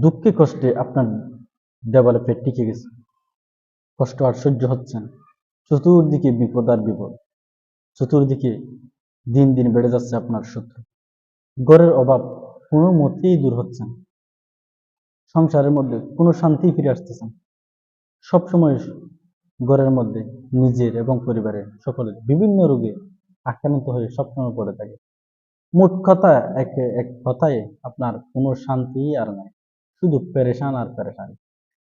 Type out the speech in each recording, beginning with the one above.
দুঃখে কষ্টে আপনার দেওয়ালে পেট টিকে গেছে। কষ্ট আর সহ্য হচ্ছে না। চতুর্দিকে বিপদ আর বিপদ। চতুর্দিকে দিন দিন বেড়ে যাচ্ছে আপনার শত্রু। গড়ের অভাব কোনো মতেই দূর হচ্ছে না। সংসারের মধ্যে কোনো শান্তি ফিরে আসতেছে না। সবসময় ঘরের মধ্যে নিজের এবং পরিবারের সকলের বিভিন্ন রোগে আক্রান্ত হয়ে সবসময় পড়ে থাকে। মোট কথা, এক এক কথায় আপনার কোনো শান্তি আর নাই। শুধু পেরেশান আর পেরেশান।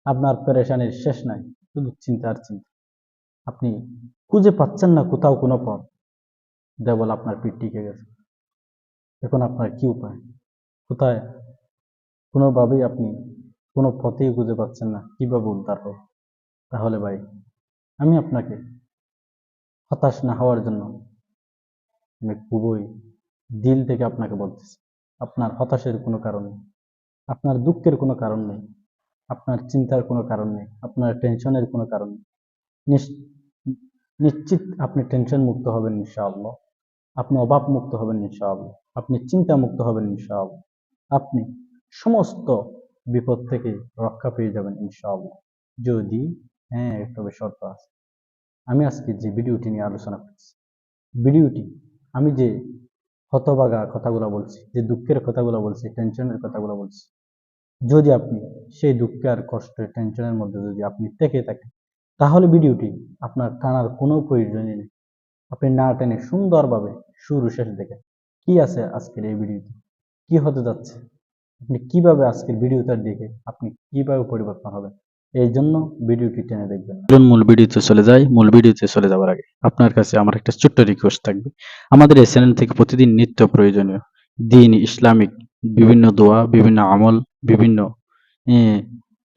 আপনার পেরেশানির শেষ নাই, শুধু চিন্তা আর চিন্তা। আপনি খুঁজে পাচ্ছেন না কোথাও কোনো পথ। দেবল আপনার পিঠ টিকে গেছে। এখন আপনার কি উপায়? কোথায়? কোনোভাবেই আপনি কোনো পথেই খুঁজে পাচ্ছেন না কীভাবে উদ্ধার হবে তাহলে ভাই, আমি আপনাকে হতাশ না হওয়ার জন্য আমি খুবই দিল থেকে আপনাকে বলতেছি। আপনার হতাশের কোনো কারণ নেই। আপনার দুঃখের কোনো কারণ নেই, আপনার চিন্তার কোনো কারণ নেই, আপনার টেনশনের কোনো কারণ নেই। নিশ- নিশ্চিত আপনি টেনশন মুক্ত হবেন ইনশাআল্লাহ। আপনি অভাব মুক্ত হবেন ইনশাআল্লাহ। আপনি চিন্তা মুক্ত হবেন ইনশাআল্লাহ। আপনি সমস্ত বিপদ থেকে রক্ষা পেয়ে যাবেন ইনশাআল্লাহ। যদি হ্যাঁ তবে শর্ত আছে। আমি আজকে যে ভিডিওটি নিয়ে আলোচনা করছি, ভিডিওটি আমি যে হতবাগা কথাগুলো বলছি, যে দুঃখের কথাগুলো বলছি টেনশনের কথাগুলো বলছি যদি আপনি সেই দুঃখে আর কষ্টের টেনশনের মধ্যে যদি আপনি থেকে থাকেন, তাহলে ভিডিওটি আপনার টানার কোনো প্রয়োজনই নেই। আপনি না টেনে সুন্দরভাবে শুরু শেষ দেখে কি আছে আজকের এই ভিডিওতে? কি হতে যাচ্ছে? আপনি কীভাবে আজকের ভিডিওটা দেখে আপনি কীভাবে পরিবর্তন হবেন? এই জন্য ভিডিওটি টেনে দেখবেন মূল ভিডিওতে চলে যাই। মূল ভিডিওতে চলে যাওয়ার আগে আপনার কাছে আমার একটা ছোট্ট রিকোয়েস্ট থাকবে। আমাদের এই চ্যানেল থেকে প্রতিদিন নিত্য প্রয়োজনীয় দিন, ইসলামিক বিভিন্ন দোয়া, বিভিন্ন আমল বিভিন্ন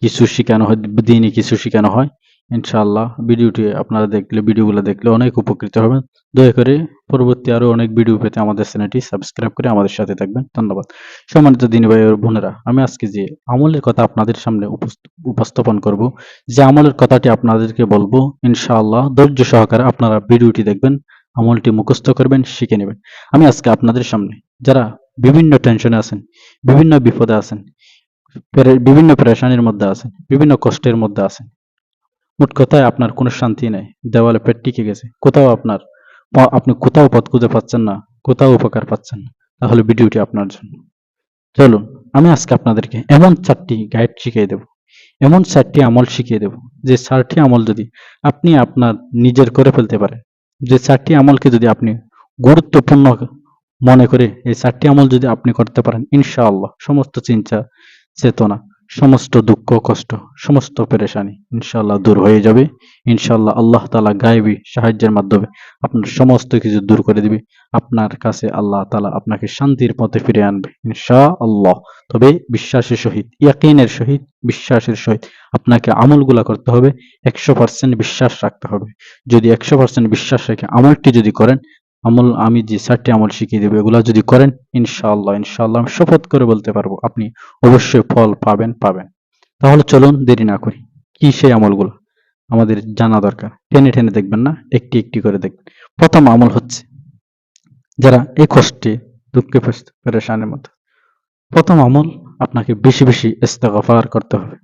কিছু শেখানো হয় দিনই কিছু শেখানো হয়, ইনশাআল্লাহ। ভিডিওটি আপনারা দেখলে, ভিডিওগুলো দেখলে অনেক উপকৃত হবেন। দয়া করে পরবর্তী আরও অনেক ভিডিও পেতে আমাদের চ্যানেলটি সাবস্ক্রাইব করে আমাদের সাথে থাকবেন। ধন্যবাদ। সম্মানিত দিনী ভাই বোনেরা, আমি আজকে যে আমলের কথা আপনাদের সামনে উপস্থাপন করব, যে আমলের কথাটি আপনাদেরকে বলব, ইনশাআল্লাহ ধৈর্য সহকারে আপনারা ভিডিওটি দেখবেন, আমলটি মুখস্থ করবেন, শিখে নেবেন। আমি আজকে আপনাদের সামনে, যারা বিভিন্ন টেনশনে আছেন, বিভিন্ন বিপদে আছেন বিভিন্ন পেরেশানির মধ্যে আছেন, বিভিন্ন কষ্টের মধ্যে আছেন। মোট কথায় আপনার কোনো শান্তি নেই, দেওয়ালে পেট টিকে গেছে। কোথাও আপনার আপনি কোথাও পথ খুঁজে পাচ্ছেন না, কোথাও উপকার পাচ্ছেন না। তাহলে ভিডিওটি আপনার জন্য। চলুন, আমি আজকে আপনাদেরকে এমন চারটি গাইড শিখিয়ে দেব। এমন চারটি আমল শিখিয়ে দেব, যে চারটি আমল যদি আপনি আপনার নিজের করে ফেলতে পারেন, যে চারটি আমলকে যদি আপনি গুরুত্বপূর্ণ মনে করে এই চারটি আমল যদি আপনি করতে পারেন, ইনশাআল্লাহ, সমস্ত চিন্তা চেতনা, সমস্ত দুঃখ, কষ্ট, সমস্ত পেরেশানি ইনশাল্লাহ দূর হয়ে যাবে। ইনশাল্লাহ আল্লাহ তালা গায়েবী সাহায্যের মাধ্যমে আপনার সমস্ত কিছু দূর করে দিবে। আপনার কাছে আল্লাহ তালা আপনাকে শান্তির পথে ফিরে আনবে ইনশাআল্লাহ। তবে বিশ্বাসের সহিত, ইয়াকিনের সহিত, বিশ্বাসের সহিত আপনাকে আমলগুলা করতে হবে, একশো পার্সেন্ট বিশ্বাস রাখতে হবে। যদি একশো পার্সেন্ট বিশ্বাস রেখে আমলটি যদি করেন আমল, আমি যে চারটি আমল শিখিয়ে দেবো, এগুলা যদি করেন, ইনশাআল্লাহ ইনশাআল্লাহ আমি শপথ করে বলতে পারব, আপনি অবশ্যই ফল পাবেন পাবেন। তাহলে চলুন, দেরি না করি। কি সেই আমলগুলো? আমাদের জানা দরকার। টেনে টেনে দেখবেন না, একটি একটি করে দেখবেন প্রথম আমল হচ্ছে, যারা এই কষ্টে, দুঃখে পেরেশানের মধ্যে প্রথম আমল আপনাকে বেশি বেশি ইস্তেগফার করতে হবে।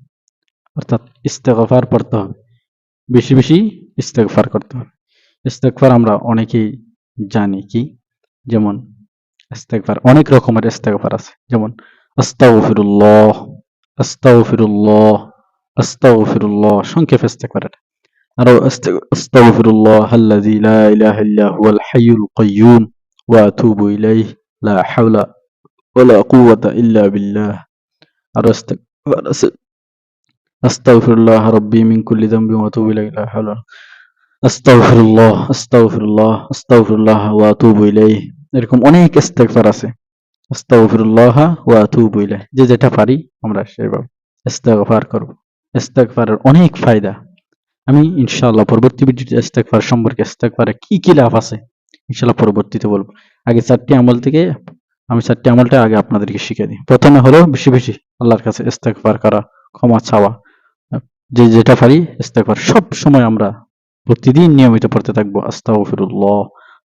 অর্থাৎ ইস্তেগফার পড়তে হবে। বেশি বেশি ইস্তেগফার করতে হবে। ইস্তেগফার আমরা অনেকেই জানি কি? যেমন ইস্তেগফার, অনেক রকমের ইস্তেগফার আছে। যেমন আস্তাগফিরুল্লাহ আস্তাগফিরুল্লাহ আস্তাগফিরুল্লাহ সংক্ষেপে ইস্তেগফার এটা আরও আস্তাগফিরুল্লাহ আল্লাযী লা ইলাহা ইল্লা হুয়াল হাইয়ুল কাইয়্যুম ওয়া আতুবু ইলাইহি, লা হাওলা ওয়ালা কুওয়াতা ইল্লা বিল্লাহ। আরও ইস্তেগফার আছে। আস্তাগফিরুল্লাহ রাব্বি মিন কুল্লি যামবি ওয়া আতুবু ইলাইহি, লা হাওলা আস্তাগফিরুল্লাহ আস্তাগফিরুল্লাহ আস্তাগফিরুল্লাহ ওয়া আতুবু ইলাইহি। এরকম অনেক আছে। ওয়া যে যেটা পারি আমরা সেভাবে করব। অনেক ফায়দা। আমি ইনশাআল্লাহ পরবর্তী ভিডিওতে সম্পর্কে কি কি লাভ আছে ইনশাআল্লাহ পরবর্তীতে বলব। আগে চারটি আমল থেকে আমি চারটি আমলটা আগে আপনাদেরকে শিখিয়ে দিই। প্রথমে হলো বেশি বেশি আল্লাহর কাছে ইস্তেগফার করা, ক্ষমা চাওয়া। যে যেটা পারি ইস্তেগফার সব সময় আমরা প্রতিদিন নিয়মিত পড়তে থাকব, আস্তাগফিরুল্লাহ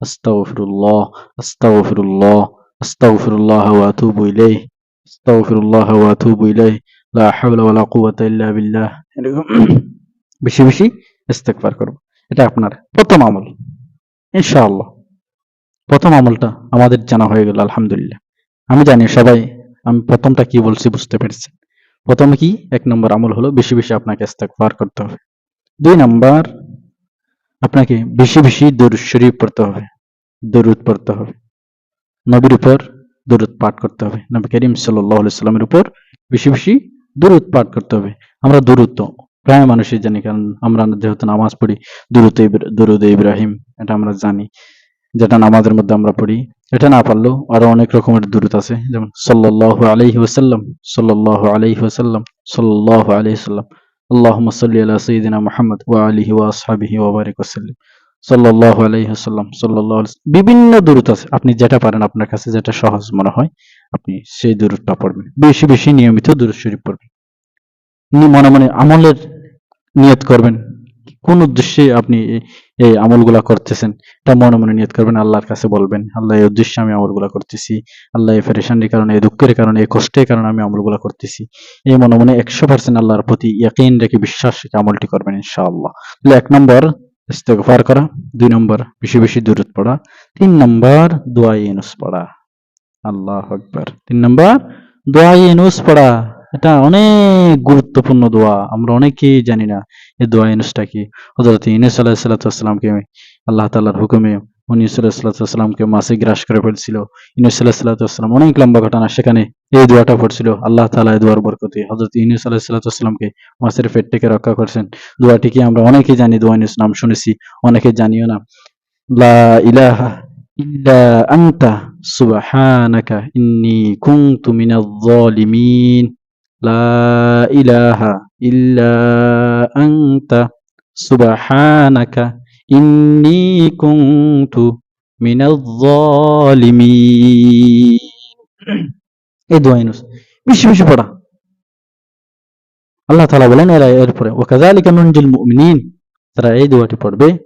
আস্তাগফিরুল্লাহ আস্তাগফিরুল্লাহ আস্তাগফিরুল্লাহ ওয়া আতুবু ইলাইহি, আস্তাগফিরুল্লাহ ওয়া আতুবু ইলাইহি, লা হাওলা কুওয়াতা ইল্লা বিল্লাহ। এরকম বেশি বেশি ইস্তেগফার করব। এটা আপনার প্রথম আমল, ইনশাআল্লাহ। প্রথম আমলটা আমাদের জানা হয়ে গেল, আলহামদুলিল্লাহ। আমি জানি সবাই, আমি প্রথমটা কি বলছি বুঝতে পেরেছি প্রথমে কি? এক নম্বর আমল হলো বেশি বেশি আপনাকে ইস্তেগফার করতে হবে। দুই নাম্বার আপনাকে বেশি বেশি দরুদ শরীফ পড়তে হবে, দরুদ পড়তে হবে। নবীর উপর দরুদ পাঠ করতে হবে। নবী করিম আলাইহি সাল্লামের উপর বেশি বেশি দরুদ পাঠ করতে হবে। আমরা দরুদ তো প্রায় মানুষই জানি, কারণ আমরা যেহেতু নামাজ পড়ি, দরুদ দরুদ ইব্রাহিম, এটা আমরা জানি। যেটা নামাজের মধ্যে আমরা পড়ি, এটা না পারলেও আরও অনেক রকমের দূরত আছে। যেমন সাল্লাল্লাহু আলাইহি ওয়াসাল্লাম, সাল্লাল্লাহু আলাইহি ওয়াসাল্লাম, সাল্লাল্লাহু আলাইহি ওয়াসাল্লাম। আল্লাহুম্মা صل على سيدنا محمد ওয়া আলিহি وبارك وسلم আলাইহি ওয়াসাল্লাম, সাল্লাল্লাহু বিভিন্ন দূরত আছে। আপনি যেটা পারেন আপনার কাছে, যেটা সহজ মনে হয়, আপনি সেই দূরতটা পড়বেন। বেশি বেশি নিয়মিত দূর শরীফ পড়বেন। মনে মনে আমলের নিয়ত করবেন। কোন উদ্দেশ্যে আপনি এই- আমলগুলা করতেছেন? এটা মনে মনে নিয়ত করবেন, আল্লাহর কাছে বলবেন, আল্লাহ, এই উদ্দেশ্যে আমি আমলগুলা করতেছি। আল্লাহ, এই ফেরেশানির কারণে, এই দুঃখের কারণে, এই কষ্টের কারণে আমি আমলগুলা করতেছি। এই মনে মনে একশো পার্সেন্ট আল্লাহর প্রতি ইয়াকিন রেখে বিশ্বাস রেখে আমলটি করবেন, ইনশাআল্লাহ। তাহলে এক নম্বর, ইস্তেগফার করা। দুই নম্বর, বেশি বেশি দূরত পড়া। তিন নম্বর দোয়া ইউনুস পড়া। আল্লাহ আকবার। তিন নম্বর দোয়া ইউনুস পড়া। এটা অনেক গুরুত্বপূর্ণ দোয়া, আমরা অনেকেই জানি না এই দোয়া ইউনুসটা কি। হযরত ইউনুস আলাইহিস সালাতামকে আল্লাহ তাআলার হুকুমে উনি সাল্লাহামকে মাসে গ্রাস করে ফেলছিল ইউনুস আলাইহিস সালাতাম অনেক লম্বা ঘটনা, সেখানে এই দোয়াটা পড়ছিল, আল্লাহ এই দোয়ার বরকতে। হযরত ইউনুস আলাইহিস সালাতামকে মাছের পেট থেকে রক্ষা করছেন। দোয়াটি কি আমরা অনেকেই জানি, দোয়া ইউনুস নাম শুনেছি, অনেকে জানিও না। লা ইলাহা ইল্লা আনতা, সুবহানাকা ইন্নী কুনতু মিনাজ জালিমিন লা ইলাহা ইল্লা আনতা সুবহানাকা ইন্নী কুনতু মিনাজ জালিমিন এই দোয়া ইউনুস বেশি বেশি পড়া। আল্লাহ তাআলা বলেন, এরা এরপরে, ওয়াকাযালিকা নুনজিল মুমিনিন। তারা এই দোয়াটি পড়বে।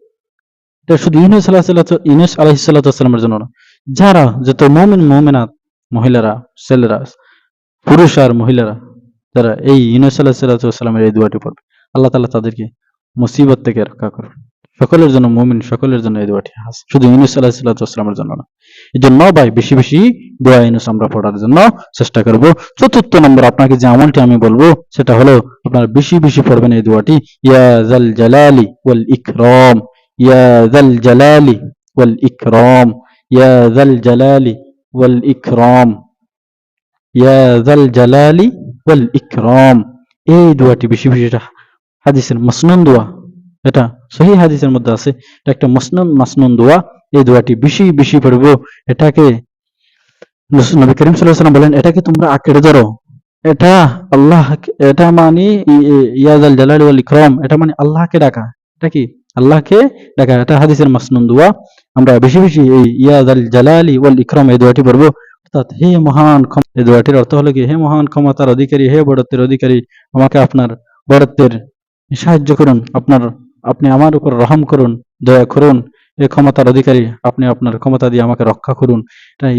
এটা শুধু ইউনুস আলাহ ইউনুস আলাইহিস সালামের জন্য না। যারা, যত মুমিন, মুমিনাত, মহিলারা, ছেলেরা, পুরুষ আর মহিলারা যারা এই ইউনুস আলাহ সাল্লামের এই দোয়াটি পড়বে, আল্লাহ তাআলা তাদেরকে মুসিবত থেকে রক্ষা করবে সকলের জন্য মুমিন, সকলের জন্য এই দোয়াটি হাস। শুধু ইউনুস আলাহ সাল্লামের জন্য না। এই জন্য ভাই, বেশি বেশি দোয়া ইউনুস আমরা পড়ার জন্য চেষ্টা করব। চতুর্থ নম্বর আপনাকে যে আমলটি আমি বলব, সেটা হলো আপনারা বেশি বেশি পড়বেন এই দোয়াটি, ইয়া জাল জালালি ওয়াল ইকরাম, ইয়া জাল জালালি ওয়াল ইকরাম, ইয়া জাল জালালি ওয়াল ইকরাম, ইয়া জাল জালালি ওয়াল ইকরাম। এই দোয়াটি বেশি বেশি এটা হাদিসের মাসনুন দোয়া। এটা সহি হাদিসের মধ্যে আছে। এটা একটা মাসনুন মাসনুন দোয়া। এই দোয়াটি বেশি বেশি পড়ব। এটাকে নবী করিম সাল্লাল্লাহু আলাইহি বলেন, এটাকে তোমরা আঁকড়ে ধরো। এটা আল্লাহ এটা মানে ইয়াজাল জালাল ওয়াল ইকরাম। এটা মানে আল্লাহকে ডাকা। এটা কি? আল্লাহকে ডাকা। এটা হাদিসের মাসনুন দোয়া। আমরা বেশি বেশি এই ইয়াজাল জালালি ওয়াল ইকরাম এই দোয়াটি পড়ব। অর্থাৎ হে মহান এই দোয়াটির অর্থ হলো কি? হে মহান ক্ষমতার অধিকারী, হে বড়ত্বের অধিকারী, আমাকে আপনার বড়ত্বের সাহায্য করুন। আপনার, আপনি আমার উপর রহম করুন, দয়া করুন। এ ক্ষমতার অধিকারী, আপনি আপনার ক্ষমতা দিয়ে আমাকে রক্ষা করুন।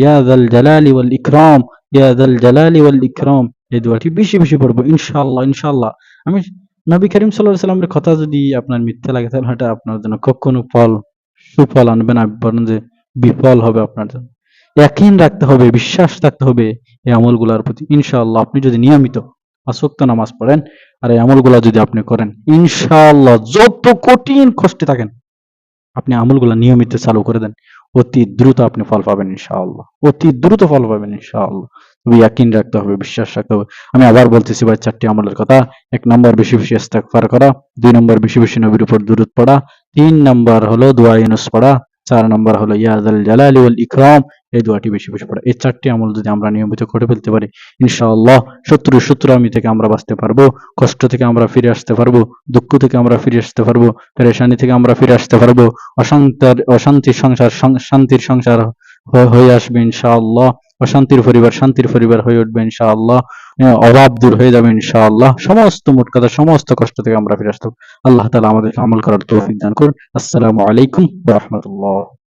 ইয়াদাল জালালি ওয়াল ইকরাম ইয়াদাল জালালি ওয়াল ইকরাম। এই দোয়াটি বেশি বেশি পড়ব, ইনশাআল্লাহ ইনশাআল্লাহ। আমি নবী করিম আলাইহি সাল্লামের কথা যদি আপনার মিথ্যা লাগে, তাহলে এটা আপনার জন্য কখনো ফল, সুফল আনবে না বরং যে বিফল হবে আপনার জন্য। ইয়াকিন রাখতে হবে, বিশ্বাস রাখতে হবে এই আমলগুলোর প্রতি। ইনশাআল্লাহ আপনি যদি নিয়মিত আসক্ত নামাজ পড়েন, আর এই আমলগুলা যদি আপনি করেন, ইনশাআল্লাহ যত কঠিন কষ্টে থাকেন, আপনি আমলগুলা নিয়মিত চালু করে দেন। অতি দ্রুত আপনি ফল পাবেন ইনশাআল্লাহ। অতি দ্রুত ফল পাবেন ইনশাআল্লাহ। তবে ইয়াকিন রাখতে হবে, বিশ্বাস রাখতে হবে। আমি আবার বলতেছি ভাই, চারটি আমলের কথা। এক নম্বর, বেশি বেশি ইস্তেগফার করা। দুই নম্বর, বেশি বেশি নবীর উপর দুরূদ পড়া। তিন নম্বর হলো দোয়া ইউনুস পড়া। চার নম্বর হলো ইয়াজাল জালালি ওয়াল ইকরাম। এই দোয়াটি বেশি বেশি পড়া। এই চারটি আমল যদি আমরা নিয়মিত করে ফেলতে পারি, ইনশাআল্লাহ শত্রু আমি থেকে আমরা বাঁচতে পারব, কষ্ট থেকে আমরা ফিরে আসতে পারব, দুঃখ থেকে আমরা ফিরে আসতে পারব, পেরেশানি থেকে আমরা ফিরে আসতে পারব, অশান্তার, অশান্তির সংসার শান্তির সংসার হয়ে- আসবে ইনশাআল্লাহ, অশান্তির পরিবার শান্তির পরিবার হয়ে উঠবে ইনশাআল্লাহ অভাব দূর হয়ে যাবে ইনশাআল্লাহ, সমস্ত মোট কথা, সমস্ত কষ্ট থেকে আমরা ফিরে আসতে। আল্লাহ তালা আমাদেরকে আমল করার তৌফিক দান করুন। আসসালামু আলাইকুম রাহমাতুল্লাহ।